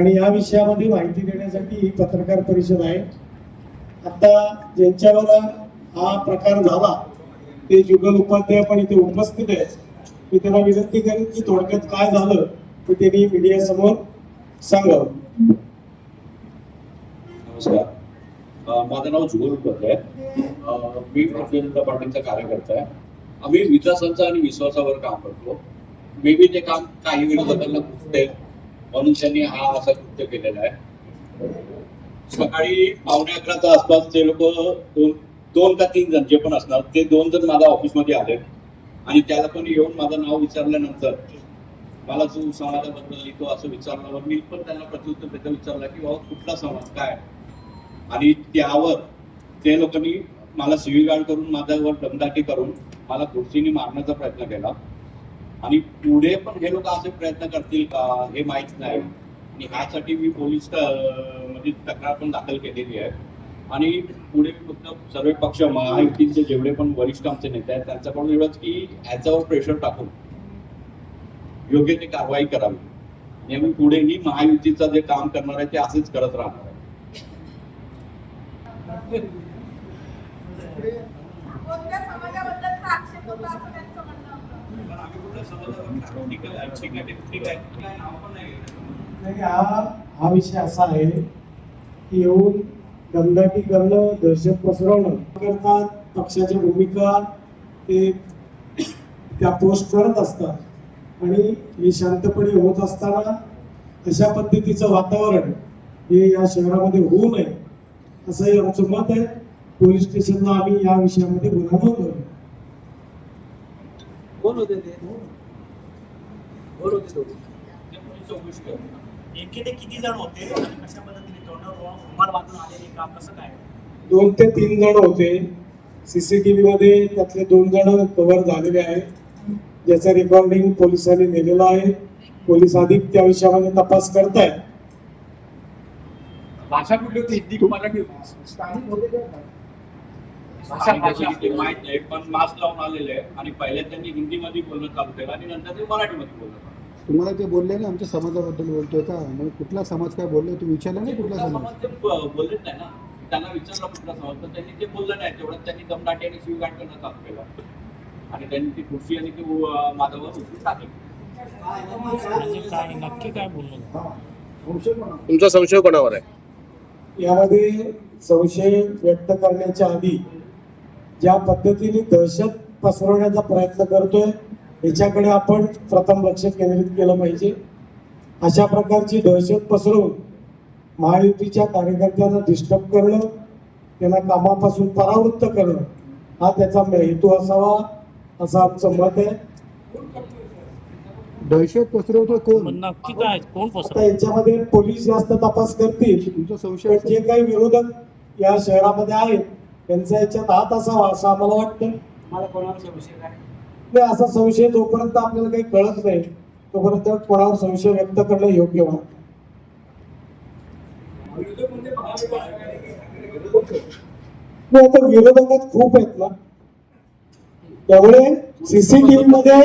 आणि या विषयामध्ये माहिती देण्यासाठी ही पत्रकार परिषद आहे. आता ज्यांच्यावर हा प्रकार झाला ते जुगल उपाध्याय पण इथे उपस्थित आहेत. मी त्यांना विनंती करेन की थोडक्यात काय झालं ते त्यांनी मीडिया समोर सांगावं. नमस्कार. माझं नाव जुगल उपाध्याय. मी भारतीय जनता पार्टीचा कार्यकर्ता आहे. आम्ही विकासाचा आणि विश्वासावर काम करतो. मे बी ते काम काही विरोधकांना खुटते म्हणून त्यांनी हा असा कृत्य केलेला आहे. सकाळी पावणे अकराच्या आसपास ते लोक दोन दोन का तीन जण जे पण असणार ते दोन जण माझ्या ऑफिसमध्ये आले. आणि त्याला पण येऊन माझं नाव विचारल्यानंतर मला जो समाजाबद्दल लिहितो असं विचारल्यावर मी पण त्यांना प्रत्युत्तर त्याचं विचारलं की बाबा कुठला समाज? काय? आणि त्यावर ते लोकांनी मला शिवीगाळ करून माझ्यावर दमदाटी करून मला खुर्चीने मारण्याचा प्रयत्न केला. आणि पुढे पण हे लोक असे प्रयत्न करतील का? हे माहीत नाही. आणि ह्यासाठी मी पोलीस म्हणजे मध्ये तक्रार पण दाखल केलेली आहे. आणि पुढे फक्त सर्व पक्ष महायुतीचे जेवढे पण वरिष्ठ आमचे नेते आहेत त्यांच्याकडून एवढंच की ह्याच्यावर प्रेशर टाकून योग्य ते कारवाई करावी. आणि आम्ही पुढेही महायुतीचं जे काम करणार आहे ते असेच करत राहणार आहे. हा हा विषय असा आहे की येऊन दमदाटी करणं दहशत पसरवणं करतात पक्षाच्या भूमिका ते त्या पोस्ट करत असतात. आणि हे शांतपणे होत असताना अशा पद्धतीचं वातावरण हे या शहरामध्ये होऊ नये. असंही आमचं मत आहे. पोलीस स्टेशनला आम्ही या विषयामध्ये गुन्हा नोंदवला. कोण होते ते कोण होते दोघे ते पोलीस चौकशी करतात नेमके ते किती जण होते आणि कशा पद्धतीने तोंडावर रुमाल बांधून आलेले काम कसं काय दोन ते तीन जण होते. सीसीटीव्ही मध्ये त्यातले दोन जण कव्हर झालेले आहेत. ज्याचं रेकॉर्डिंग पोलिसांनी नेलेलं आहे. पोलीस अधिक त्या विषयामध्ये तपास करतायत. भाषा कुठली होती? हिंदी की मराठी? भाषा भाषा ते माहीत नाही पण मास्क लावून आलेले आहे. आणि पहिले त्यांनी हिंदीमध्ये बोलणं चालू केलं आणि नंतर ते मराठीमध्ये बोलणं. तुम्हाला ते बोलले ना आमच्या समाजाबद्दल बोलतोय का? म्हणजे कुठला समाज काय बोलले? तुम्ही विचारलं नाही कुठला समाज? समाज ते ब- बोललेच नाही ना. त्यांना विचारलं कुठला समाज तर त्यांनी ते बोललं नाही. तेवढं त्यांनी दमदाटी आणि शिवगाट करणं चालू केलं. आणि त्यांनी ती खुर्ची आणि ती माझ्यावर उचलून टाकली. काय नक्की काय बोलणं तुमचा संशय कोणावर आहे? यामध्ये संशय व्यक्त करण्याच्या आधी ज्या पद्धतीने दहशत पसरवण्याचा प्रयत्न करतोय याच्याकडे आपण प्रथम लक्ष केंद्रित केलं पाहिजे. अशा प्रकारची दहशत पसरवून महायुतीच्या कार्यकर्त्यांना डिस्टर्ब करणं त्यांना कामापासून परावृत्त करणं हा त्याचा हेतू असावा असं आमचं मत आहे. दहशत पसरवतो कोण? नक्की काय कोण आता याच्यामध्ये पोलीस जास्त तपास करतील तुमचा पण संशय जे काही विरोधक या शहरामध्ये आहेत त्यांचा याच्यात हात असावा असं आम्हाला वाटतं. मला कोणावर संशय काय नाही असा संशय जोपर्यंत आपल्याला काही कळत नाही तोपर्यंत कोणावर संशय व्यक्त करणं योग्य वाटतं. नाही आता विरोधकात खूप आहेत ना. त्यामुळे सीसीटीव्ही मध्ये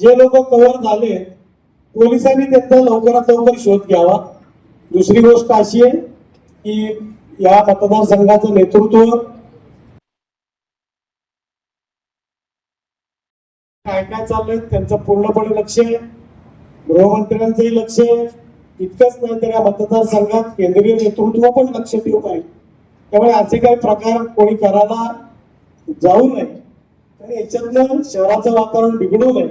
जे लोक कव्हर झाले पोलिसांनी त्यांचा लवकरात लवकर शोध घ्यावा. दुसरी गोष्ट अशी आहे की या मतदारसंघाचं नेतृत्व काय चाललंय त्यांचं पूर्णपणे लक्ष आहे. गृहमंत्र्यांचंही लक्ष आहे. इतकंच नाही तर या मतदारसंघात केंद्रीय नेतृत्व पण लक्ष ठेवून आहे. त्यामुळे असे काही प्रकार कोणी करायला जाऊ नये. आणि याच्यातनं शहराचं वातावरण बिघडू नये.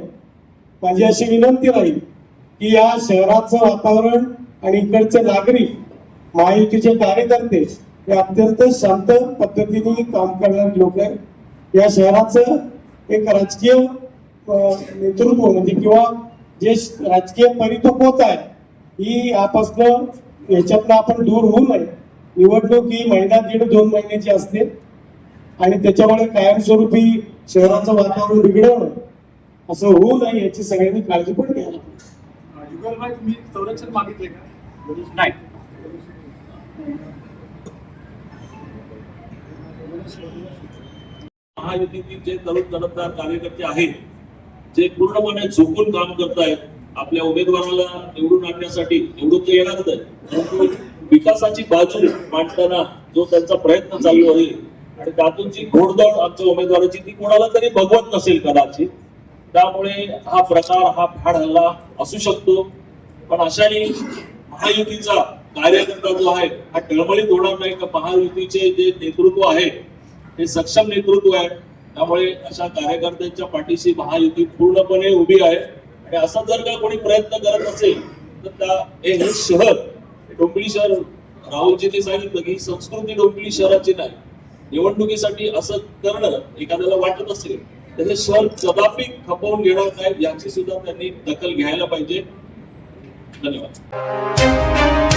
माझी अशी विनंती राहील की या शहराचं वातावरण आणि इकडचे नागरिक महायुतीचे कार्यकर्ते हे अत्यंत शांत पद्धतीने काम करणारे लोक आहेत. या शहराचं एक राजकीय नेतृत्व म्हणजे किंवा जे राजकीय परिपक्वता आहे ही यापासनं याच्यातनं आपण दूर होऊ नये. निवडणूक ही महिना दीड दोन महिन्याची असते. आणि त्याच्यामुळे कायमस्वरूपी शहराचं वातावरण बिघडवणं असं होऊ नये याची सगळ्यांनी काळजी पण घ्यायला पाहिजे. संरक्षण मागितले का? नाही. महायुतीतील जे तरुण तडफदार कार्यकर्ते आहेत जे पूर्णपणे झोकून काम करतायत आपल्या उमेदवाराला निवडून आणण्यासाठी निवडून तर येणारच आहे परंतु विकासाची बाजू मांडताना जो त्यांचा प्रयत्न चालू आहे आणि त्यातून जी घोडदौड आमच्या उमेदवाराची ती कोणाला तरी भगवत नसेल कदाचित. त्यामुळे हा प्रकार हा फाड हल्ला असू शकतो. पण अशाने महायुतीचा कार्यकर्ता जो आहे हा टळमळीत होणार नाही. का महायुतीचे जे नेतृत्व आहे हे सक्षम नेतृत्व आहे. त्यामुळे अशा कार्यकर्त्यांच्या पाठीशी महायुती पूर्णपणे उभी आहे. आणि असा जर का कोणी प्रयत्न करत असेल तर त्या हे शहर हे डोंबिवली शहर राहुलजीने सांगितलं की संस्कृती डोंबिवली शहराची नाही. निवडणुकीसाठी असं करणं एखाद्याला वाटत असेल तर हे शहर कदापि खपवून घेणार नाही याची सुद्धा त्यांनी दखल घ्यायला पाहिजे. धन्यवाद.